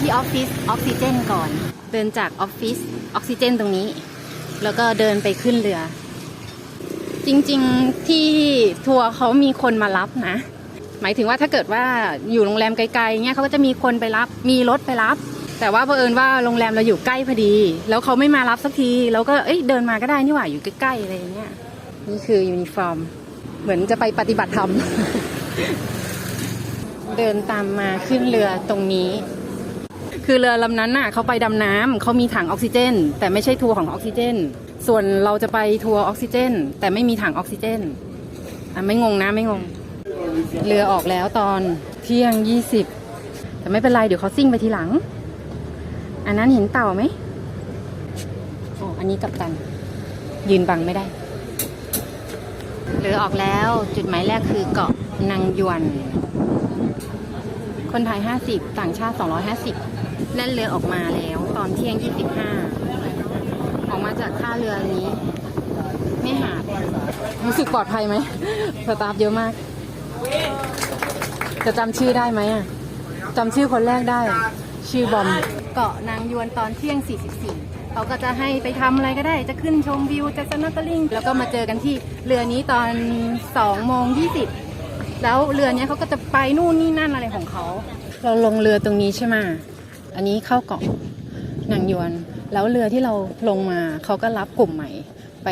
ที่ออฟฟิศออกซิเจนก่อน เดินจากออฟฟิศออกซิเจนตรงนี้ แล้วก็เดินไปขึ้นเรือ จริงๆที่ทัวร์เขามีคนมารับนะ หมายถึงว่าถ้าเกิดว่าอยู่โรงแรมไกลๆเงี้ยเขาก็จะมีคนไปรับ มีรถไปรับ แต่ว่าเผอิญว่าโรงแรมเราอยู่ใกล้พอดี แล้วเขาไม่มารับสักทีเราก็เอ้ยเดินมาก็ได้นี่หว่าอยู่ใกล้ๆอะไรเงี้ยนี่คือยูนิฟอร์ม เหมือนจะไปปฏิบัติธรรมเดินตามมาขึ้นเรือตรงนี้ คือเรือลำนั้นน่ะเขาไปดำน้ำเขามีถังออกซิเจน แต่ไม่ใช่ทัวร์ของออกซิเจน ส่วนเราจะไปทัวร์ออกซิเจน แต่ไม่มีถังออกซิเจนอะไม่งงนะไม่งง เรือออกแล้วตอนเที่ยงยี่สิบแต่ไม่เป็นไรเดี๋ยวเขาซิ่งไปทีหลัง อันนั้นเห็นเต่าไหมอ๋ออันนี้กับตัน ยืนบังไม่ได้เรือออกแล้วจุดหมายแรกคือเกาะนางยวน คนไทย 50 ต่างชาติ 250 แล่นเรือออกมาแล้ว ตอนเที่ยง 25 ออกมาจากท่าเรือนี้ ไม่หาดรู้สึกปลอดภัยไหมสตาฟเยอะมาก จะจำชื่อได้ไหมอะจำชื่อคนแรกได้อะชื่อบอม เกาะนางยวนตอนเที่ยง 44 เขาก็จะให้ไปทำอะไรก็ได้ จะขึ้นชมวิว จะสนัตเตอร์ลิง แล้วก็มาเจอกันที่เรือนี้ตอน2โมง20 แล้วเรือเนี้ยเขาก็จะไปนู่นนี่นั่นอะไรของเขา เราลงเรือตรงนี้ใช่ไหม อันนี้เข้าเกาะนางยวน แล้วเรือที่เราลงมาเขาก็รับกลุ่มใหม่ไป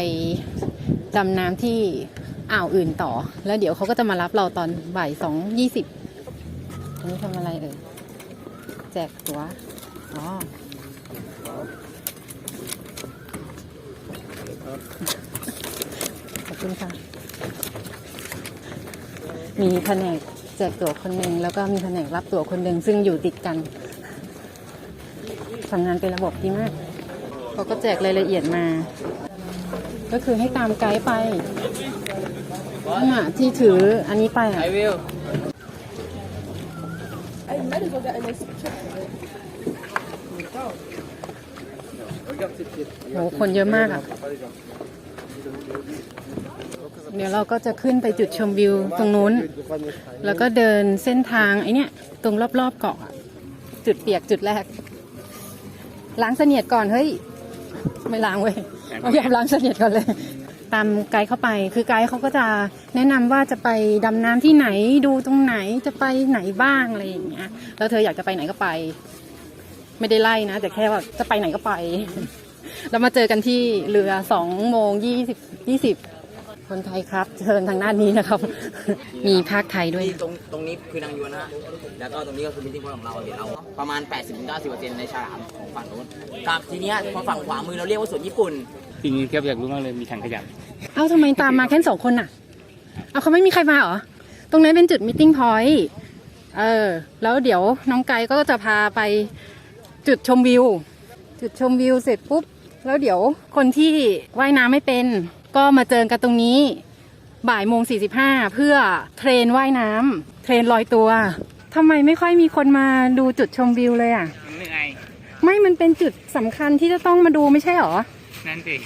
ดำน้ำที่อ่าวอื่นต่อ แล้วเดี๋ยวเขาก็จะมารับเราตอนบ่ายสองยี่สิบอันนี้ทำอะไรเอ่ยแจกตัว อ๋อขอบคุณค่ะ มีแผนกแจกตั๋วคนหนึ่งแล้วก็มีแผนกรับตั๋วคนหนึ่งซึ่งอยู่ติดกัน ทำงานเป็นระบบดีมากเขาก็แจกรายละเอียดมา ก็คือให้ตามไกด์ไปนั่นน่ะที่ถืออันนี้ไปอะ I will. I might as well get a nice picture. โหคนเยอะมากอะเดี๋ยวเราก็จะขึ้นไปจุดชมวิวตรงนู้น แล้วก็เดินเส้นทางไอเนี้ยตรงรอบๆเกาะอะจุดเปียกจุดแรก ล้างเสนียดก่อนเฮ้ยไม่ล้างเว้ยเอาอยากล้างเสนียดก่อนเลย ตามไกด์เข้าไป คือไกด์เขาก็จะแนะนำว่าจะไปดำน้ำที่ไหนดูตรงไหนจะไปไหนบ้างอะไรอย่างเงี้ยแล้วเธออยากจะไปไหนก็ไป ไม่ได้ไล่นะแต่แค่ว่าจะไปไหนก็ไป แล้วมาเจอกันที่เรือสองโมงยี่สิบยี่สิบ คนไทยครับเชิญทางด้านนี้นะครับ มีภาคไทยด้วย ที่ตรงตรงนี้คือนางยวนนะฮะแล้วก็ตรงนี้ก็คือมิติ้งพอยของเราเดี๋ยวเราประมาณ 80-90%ในฉลามของฝั่งนู้นกับทีเนี้ยพอฝั่งขวามือเราเรียกว่าสวนญี่ปุ่น จริงๆครับอยากรู้มากเลยมีถังขยะเอ้าทำไมตามมาแค่สองคนน่ะ เอาเขาไม่มีใครมาเหรอ ตรงนั้นเป็นจุดมิ팅พอยต์เออ แล้วเดี๋ยวน้องไกด์ก็จะพาไปจุดชมวิว จุดชมวิวเสร็จปุ๊บ แล้วเดี๋ยวคนที่ว่ายน้ำไม่เป็น ก็มาเจอกันตรงนี้บ่ายโมงสี่สิบห้าเพื่อเทรนว่ายน้ำเทรนลอยตัวทำไมไม่ค่อยมีคนมาดูจุดชมวิวเลยอะเหนื่อยไม่มันเป็นจุดสำคัญที่จะต้องมาดูไม่ใช่หรอ นั่นสิ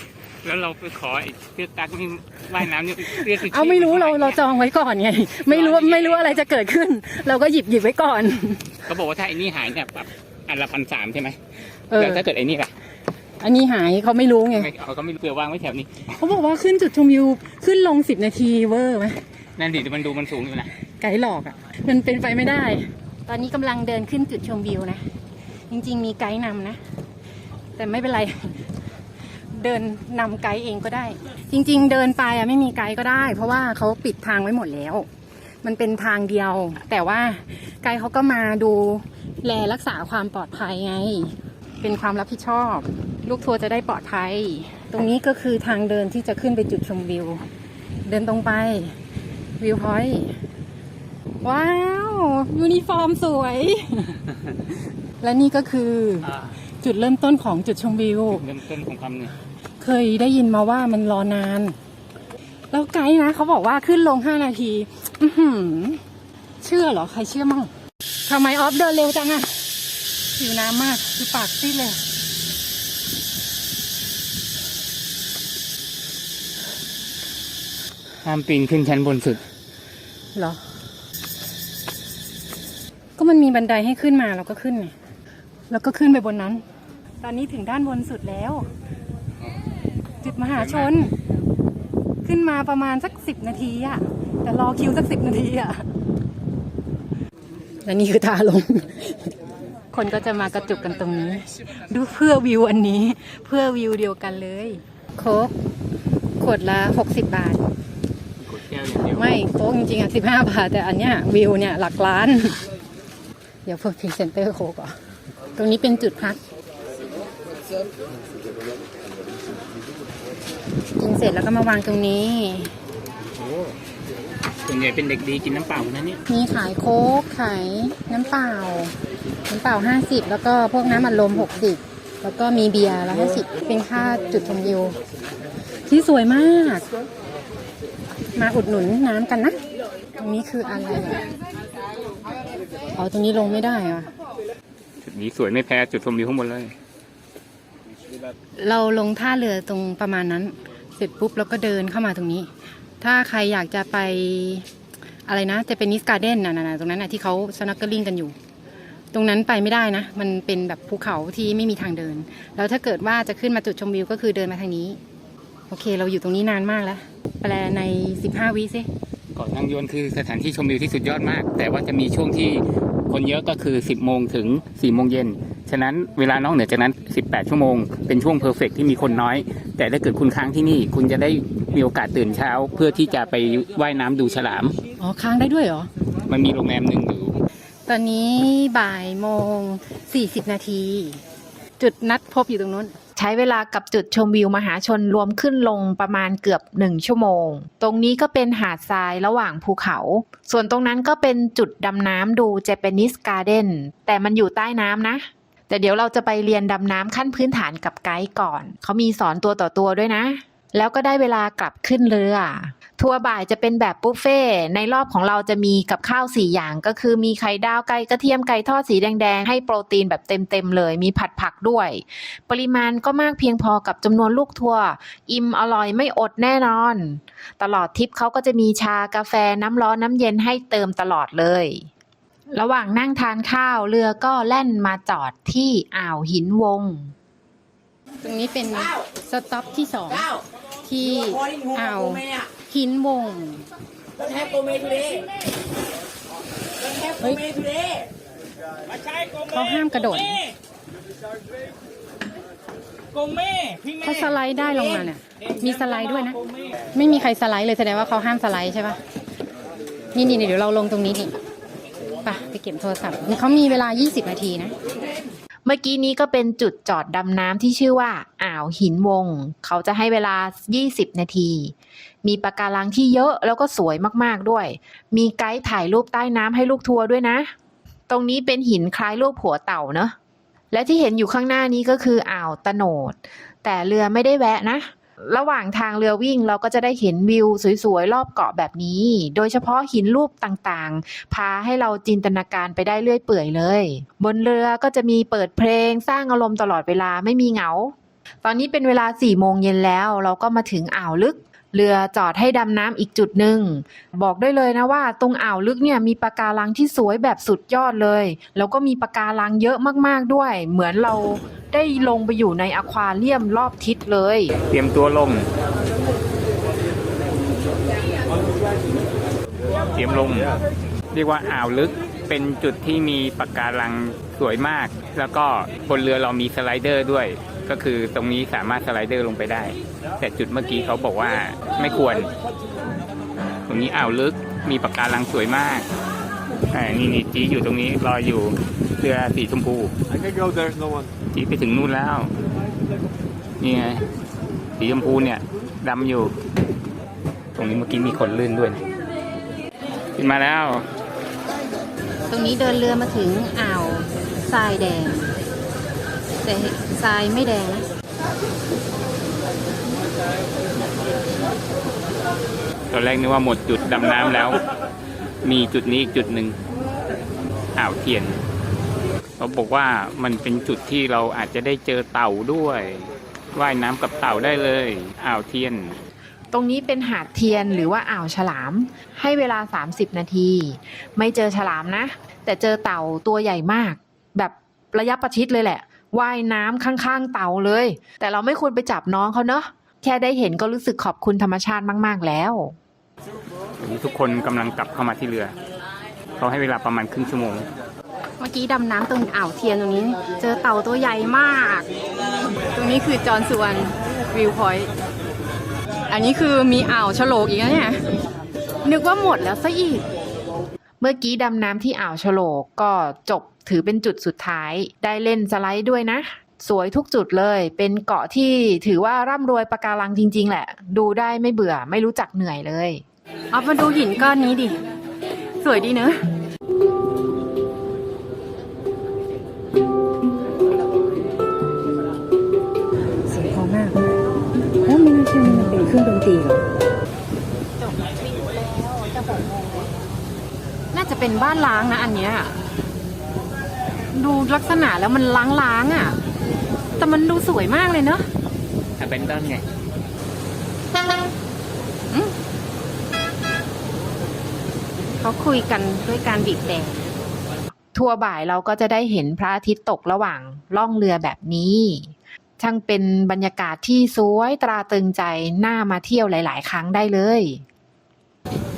แล้วเราไปขอไอ้เพื่อตักนี่ว่ายน้ำนี่เรียกเอาไม่รู้เราเราจองไว้ก่อนไง ไม่รู้ไม่รู้อะไรจะเกิดขึ้น เราก็หยิบหยิบไว้ก่อน เขาบอกว่าถ้าไอ้นี่หายเนี่ยปรับอันละพันสามใช่ไหมเออแล้วถ้าเกิดไอ้นี่ล่ะ อันนี้หายเขาไม่รู้ไง ไม่เขาก็ไม่เผื่อวางไว้แถวนี้ เขาบอกว่าขึ้นจุดชมวิวขึ้นลงสิบนาทีเวอร์ไหมนั่นสิแต่มันดูมันสูงอยู่นะ ไกด์หลอกอะ มันเป็นไปไม่ได้ ตอนนี้กำลังเดินขึ้นจุดชมวิวนะ จริงๆมีไกด์นำนะ แต่ไม่เป็นไร เดินนำไกด์เองก็ได้ จริง ๆ เดินไปอะไม่มีไกด์ก็ได้ เพราะว่าเขาปิดทางไว้หมดแล้ว มันเป็นทางเดียว แต่ว่าไกด์เขาก็มาดูแลรักษาความปลอดภัยไง เป็นความรับผิดชอบ ลูกทัวร์จะได้ปลอดภัย ตรงนี้ก็คือทางเดินที่จะขึ้นไปจุดชมวิว เดินตรงไป วิวพอยต์ว้าว ยูนิฟอร์มสวย และนี่ก็คือจุดเริ่มต้นของจุดชมวิว เริ่มต้นของความเหนื่อยเคยได้ยินมาว่ามันรอนาน แล้วไกด์นะเขาบอกว่าขึ้นลงห้านาที อือหือเชื่อเหรอ ใครเชื่อมั่งทำไมออฟเดินเร็วจังอะหิวน้ำมากคือปากซีดเลย ห้ามปีนขึ้นชั้นบนสุด เหรอ ก็มันมีบันไดให้ขึ้นมาเราก็ขึ้นไงแล้วก็ขึ้นไปบนนั้น ตอนนี้ถึงด้านบนสุดแล้ว จุดมหาชน ขึ้นมาประมาณสักสิบนาทีอะแต่รอคิวสักสิบนาทีอะและนี่คือทาลง คนก็จะมากระจุกกันตรงนี้ ดูเพื่อวิวอันนี้ เพื่อวิวเดียวกันเลย โค้กขวดละหกสิบบาทกดแก้ว อย่างเดียวไม่โค้กจริงๆอะสิบห้าบาท แต่อันเนี้ยวิวเนี่ยหลักล้าน เดี๋ยวเพิ่มพรีเซนเตอร์โค้กอะตรงนี้เป็นจุดพัก กินเสร็จแล้วก็มาวางตรงนี้ โอ้ส่วนใหญ่เป็นเด็กดีกินน้ำเปล่านะเนี่ยมีขายโค้กขายน้ำเปล่า น้ำเปล่าห้าสิบแล้วก็พวกน้ำอัดลมหกสิบแล้วก็มีเบียร์ละห้าสิบเป็นค่าจุดชมวิวที่สวยมาก มาอุดหนุนน้ำกันนะ ตรงนี้คืออะไรอะอ๋อตรงนี้ลงไม่ได้อะจุดนี้สวยไม่แพ้จุดชมวิวข้างบนเลย เราลงท่าเรือตรงประมาณนั้น เสร็จปุ๊บแล้วก็เดินเข้ามาตรงนี้ ถ้าใครอยากจะไปอะไรนะจะเป็นนิสการ์เด้นน่ะนะๆตรงนั้นน่ะที่เขาสนักเกอร์ลิงกันอยู่ ตรงนั้นไปไม่ได้นะ มันเป็นแบบภูเขาที่ไม่มีทางเดิน แล้วถ้าเกิดว่าจะขึ้นมาจุดชมวิวก็คือเดินมาทางนี้ โอเค เราอยู่ตรงนี้นานมากแล้ว แปลใน 15 วิสิเกาะนางยวนคือสถานที่ชมวิวที่สุดยอดมาก แต่ว่าจะมีช่วงที่คนเยอะก็คือ 10 โมงถึง 4 โมงเย็น ฉะนั้นเวลานอกเหนือจากนั้น 18 ชั่วโมง เป็นช่วงเพอร์เฟกที่มีคนน้อย แต่ถ้าเกิดคุณค้างที่นี่ คุณจะได้มีโอกาสตื่นเช้า เพื่อที่จะไปว่ายน้ำดูฉลาม อ๋อ ค้างได้ด้วยเหรอ มันมีโรงแรมหนึ่งอยู่ ตอนนี้บ่ายโมง 40 นาที จุดนัดพบอยู่ตรงนู้น ใช้เวลากับจุดชมวิวมหาชนรวมขึ้นลงประมาณเกือบหนึ่งชั่วโมง ตรงนี้ก็เป็นหาดทรายระหว่างภูเขา ส่วนตรงนั้นก็เป็นจุดดำน้ำดูเจแปนิสการ์เด้นแต่มันอยู่ใต้น้ำนะ แต่เดี๋ยวเราจะไปเรียนดำน้ำขั้นพื้นฐานกับไกด์ก่อน เขามีสอนตัวต่อตัวด้วยนะ แล้วก็ได้เวลากลับขึ้นเรือ ทัวร์บ่ายจะเป็นแบบบุฟเฟ่ในรอบของเราจะมีกับข้าว 4 อย่างก็คือมีไข่ดาวไก่กระเทียมไก่ทอดสีแดงๆ ให้โปรตีนแบบเต็มๆเลย มีผัดผักด้วย ปริมาณก็มากเพียงพอกับจำนวนลูกทัวร์อิ่มอร่อยไม่อดแน่นอน ตลอดทริปเขาก็จะมีชากาแฟน้ำร้อนน้ำเย็นให้เติมตลอดเลย ระหว่างนั่งทานข้าวเรือก็แล่นมาจอดที่อ่าวหินวง ตรงนี้เป็นสต็อปที่สองที่อ่าว หินวงต้นแฮปโกเมทูเดย์ต้นแฮปโกเมทูเดย์เขาห้ามกระโดด กงเม่พี่แม่เขาสไลด์ได้ลงมาเนี่ย มีสไลด์ด้วยนะไม่มีใครสไลด์เลยแสดงว่าเขาห้ามสไลด์ใช่ปะนี่นี่เดี๋ยวเราลงตรงนี้นี่ไปไปเก็บโทรศัพท์นี่เขามีเวลา 20 นาทีนะ เมื่อกี้นี้ก็เป็นจุดจอดดำน้ำที่ชื่อว่าอ่าวหินวง เขาจะให้เวลา 20 นาที มีปะการังที่เยอะแล้วก็สวยมากๆด้วย มีไกด์ถ่ายรูปใต้น้ำให้ลูกทัวร์ด้วยนะ ตรงนี้เป็นหินคล้ายรูปหัวเต่าเนอะและที่เห็นอยู่ข้างหน้านี้ก็คืออ่าวตะโนด แต่เรือไม่ได้แวะนะ ระหว่างทางเรือวิ่งเราก็จะได้เห็นวิวสวยๆ รอบเกาะแบบนี้ โดยเฉพาะหินรูปต่างๆ พาให้เราจินตนาการไปได้เรื่อยเปื่อยเลย บนเรือก็จะมีเปิดเพลงสร้างอารมณ์ตลอดเวลาไม่มีเหงา ตอนนี้เป็นเวลา4โมงเย็นแล้ว เราก็มาถึงอ่าวลึก เรือจอดให้ดำน้ำอีกจุดหนึ่ง บอกได้เลยนะว่า ตรงอ่าวลึกเนี่ยมีปะการังที่สวยแบบสุดยอดเลย แล้วก็มีปะการังเยอะมากๆด้วย เหมือนเราได้ลงไปอยู่ในอควาเรียมรอบทิศเลย เตรียมตัวลง เตรียมลง เรียกว่าอ่าวลึกเป็นจุดที่มีปะการังสวยมาก แล้วก็บนเรือเรามีสไลเดอร์ด้วย ก็คือตรงนี้สามารถสไลเดอร์ลงไปได้ แต่จุดเมื่อกี้เขาบอกว่าไม่ควร ตรงนี้อ่าวลึกมีปะการังสวยมากอ่านี่นี่จีอยู่ตรงนี้รออยู่เรือสีชมพู I can go, there's no one. จีไปถึงนู่นแล้ว นี่ไงสีชมพูเนี่ยดำอยู่ ตรงนี้เมื่อกี้มีคนลื่นด้วยนะขึ้นมาแล้ว ตรงนี้เดินเรือมาถึงอ่าวทรายแดง แต่ทรายไม่แดงนะตอนแรกนึกว่าหมดจุดดำน้ำแล้ว มีจุดนี้อีกจุดหนึ่งอ่าวเทียนเขาบอกว่ามันเป็นจุดที่เราอาจจะได้เจอเต่าด้วยว่ายน้ำกับเต่าได้เลยอ่าวเทียน ตรงนี้เป็นหาดเทียนหรือว่าอ่าวฉลาม ให้เวลา 30 นาที ไม่เจอฉลามนะ แต่เจอเต่าตัวใหญ่มาก แบบระยะประชิดเลยแหละ ว่ายน้ำข้าง ๆ เต่าเลย แต่เราไม่ควรไปจับน้องเขาเนอะแค่ได้เห็นก็รู้สึกขอบคุณธรรมชาติมาก ๆ แล้ววันนี้ทุกคนกำลังกลับเข้ามาที่เรือเขาให้เวลาประมาณครึ่งชั่วโมง เมื่อกี้ดำน้ำตรงอ่าวเทียนตรงนี้ เจอเต่าตัวใหญ่มาก ตรงนี้คือจอห์นสุวรรณวิวพอยต์อันนี้คือมีอ่าวฉลกอีกแล้วเนี่ย นึกว่าหมดแล้วซะอีก เมื่อกี้ดำน้ำที่อ่าวฉลกก็จบ ถือเป็นจุดสุดท้ายได้เล่นสไลด์ด้วยนะ สวยทุกจุดเลย เป็นเกาะที่ถือว่าร่ำรวยปะการังจริง ๆ แหละ ดูได้ไม่เบื่อไม่รู้จักเหนื่อยเลยเอามาดูหินก้อนนี้ดิ สวยดีเนอะเสียงเพอมากแล้วไม่น่าเชื่อมันเป็นเครื่องดนตรีเหรอน่าจะเป็นบ้านล้างนะอันเนี้ย ดูลักษณะแล้วมันล้างๆอะ แต่มันดูสวยมากเลยเนอะ a b a n d o n ไงเขาคุยกันด้วยการบีบแดงทั่วบ่ายเราก็จะได้เห็นพระอาทิตย์ตกระหว่างล่องเรือแบบนี้ ช่างเป็นบรรยากาศที่สวยตราตรึงใจน่ามาเที่ยวหลาย ๆ ครั้งได้เลย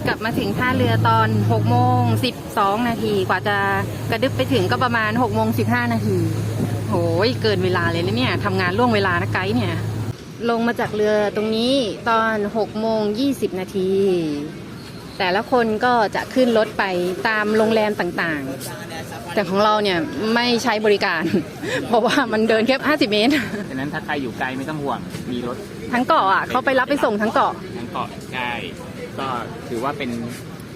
กลับมาถึงท่าเรือตอน6โมง12 นาที กว่าจะกระดึบไปถึงก็ประมาณ6โมง15 นาทีโหยเกินเวลาเลยนะเนี่ยทำงานล่วงเวลานะไกด์เนี่ย ลงมาจากเรือตรงนี้ตอน6โมง20 นาที แต่ละคนก็จะขึ้นรถไปตามโรงแรมต่างๆ แต่ของเราเนี่ยไม่ใช้บริการ เพราะว่ามันเดินแค่50 เมตรฉะนั้นถ้าใครอยู่ไกลไม่ต้องห่วง มีรถทั้งเกาะอะเขาไปรับไปส่งทั้งเกาะ ทั้งเกาะใช่ ก็ถือว่าเป็น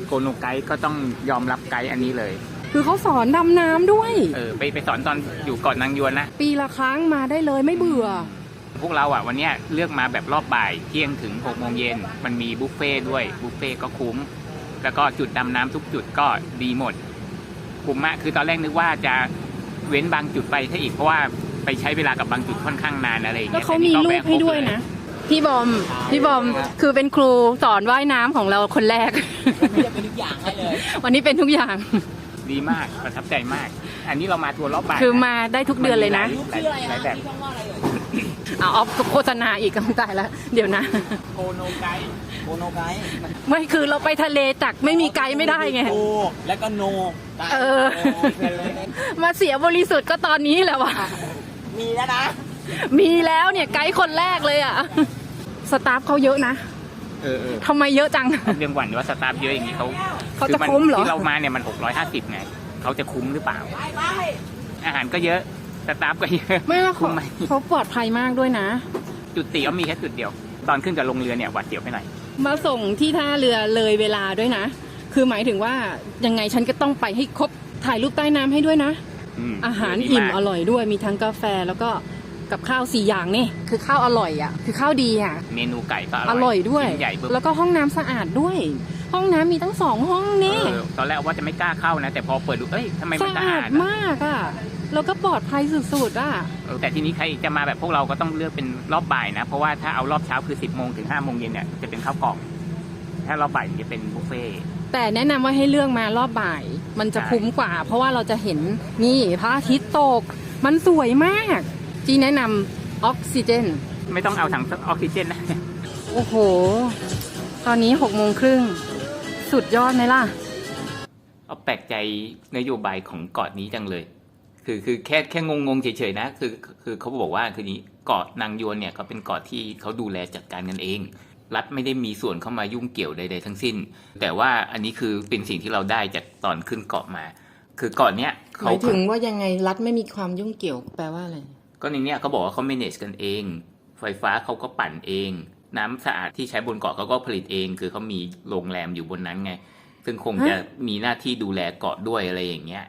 โกโนไกด์ก็ต้องยอมรับไกด์อันนี้เลย คือเขาสอนดำน้ำด้วย เออไปไปสอนตอนอยู่เกาะนางยวนนะ ปีละครั้งมาได้เลยไม่เบื่อ พวกเราอะวันเนี้ยเลือกมาแบบรอบบ่ายเที่ยงถึง6โมงเย็นมันมีบุฟเฟ่ต์ด้วยบุฟเฟ่ต์ก็คุ้ม แล้วก็จุดดำน้ำทุกจุดก็ดีหมด คุ้มมากคือตอนแรกนึกว่าจะเว้นบางจุดไปถ้าอีกเพราะว่าไปใช้เวลากับบางจุดค่อนข้างนานอะไรอย่างแล้เงี้วยเขามีลูกให้ด้วยนะ พี่บอม พี่บอม คือเป็นครูสอนว่ายน้ำของเราคนแรกจะเป็นทุกอย่างให้เลย วันนี้เป็นทุกอย่าง ดีมากประทับใจมาก อันนี้เรามาทัวร์รอบบ่ายคือมาได้ทุกเดือนเลยนะหลายหลายแบบเอาออฟโฆษณาอีกก็ตายแล้ว เดี๋ยวนะ โกโนไกด์โกโนไกด์ไม่คือเราไปทะเลจากไม่มีไกด์ไม่ได้ไง โกแล้วก็โนไกด์เออโเป็นเลยมาเสียบริสุทธิ์ก็ตอนนี้แหละว่ะ มีแล้วนะ มีแล้วเนี่ยไกด์คนแรกเลยอะ สตาฟเขาเยอะนะเออเออทำไมเยอะจัง เรื่องหวั่นว่าสตาฟเยอะอย่างนี้เขาเขาจะอนคุ้มเหรอ ที่เรามาเนี่ยมัน650ไงเขาจะคุ้มหรือเปล่า อาหารก็เยอะสตาฟก็เยอะไม่ละคุ้มไหมเขาปลอดภัยมากด้วยนะ จุดตีก็มีแค่จุดเดียว ตอนขึ้นกับลงเรือเนี่ยหวัดเสียวไปหน่อยมาส่งที่ท่าเรือเลยเวลาด้วยนะ คือหมายถึงว่ายังไงฉันก็ต้องไปให้ครบถ่ายรูปใต้น้ำให้ด้วยนะมอาหารดีอิ่มกอร่อยด้วยมีทั้งกาแฟแล้วก็ กับข้าวสี่อย่างนี่คือข้าวอร่อยอะคือข้าวดีอะเมนูไก่ก็อร่อยด้วย ชิ้นใหญ่เบิ่มแล้วก็ห้องน้ำสะอาดด้วย ห้องน้ำมีทั้งสองห้องนี่เออตอนแรกว่าจะไม่กล้าเข้านะ แต่พอเปิดดูเอ้ยทำไมมันสะสะอาอาดดอะมากอะ แล้วก็ปลอดภัยสุดๆอะ เออแต่ทีนี้ใครจะมาแบบพวกเราก็ต้องเลือกเป็นรอบบ่ายนะ เพราะว่าถ้าเอารอบเช้าคือ 10โมงถึง5โมงเย็นเนี่ยจะเป็นข้าวกล่อง ถ้ารอบบ่ายจะเป็นบุฟเฟ่ต์ แต่แนะนำว่าให้เลือกมารอบบ่าย มันจะใช่ คุ้มกว่า เพราะว่าเราจะเห็นนี่พระอาทิตย์ตก มันสวยมาก จีแนะนำออกซิเจน ไม่ต้องเอาถังออกซิเจนนะ โอ้โห ตอนนี้หกโมงครึ่ง สุดยอดไหมล่ะ เอาแปลกใจนโยบายของเกาะนี้จังเลย คือคือแค่แค่งงงๆเฉยๆนะ คือคือเขาบอกว่าคือนี้เกาะนางยวนเนี่ยเขาเป็นเกาะที่เขาดูแลจัดการกันเอง รัฐไม่ได้มีส่วนเข้ามายุ่งเกี่ยวใดๆทั้งสิ้น แต่ว่าอันนี้คือเป็นสิ่งที่เราได้จากตอนขึ้นเกาะมา คือเกาะเนี้ยหเขามายถึงว่ายังไงรัฐไม่มีความยุ่งเกี่ยวแปลว่าอะไร ก็ในเนี้ยเขาบอกว่าเขา manage กันเอง ไฟฟ้าเขาก็ปั่นเอง น้ำสะอาดที่ใช้บนเกาะเขาก็ผลิตเอง คือเขามีโรงแรมอยู่บนนั้นไง ซึ่งคงจะมีหน้าที่ดูแลเกาะด้วยอะไรอย่างเงี้ย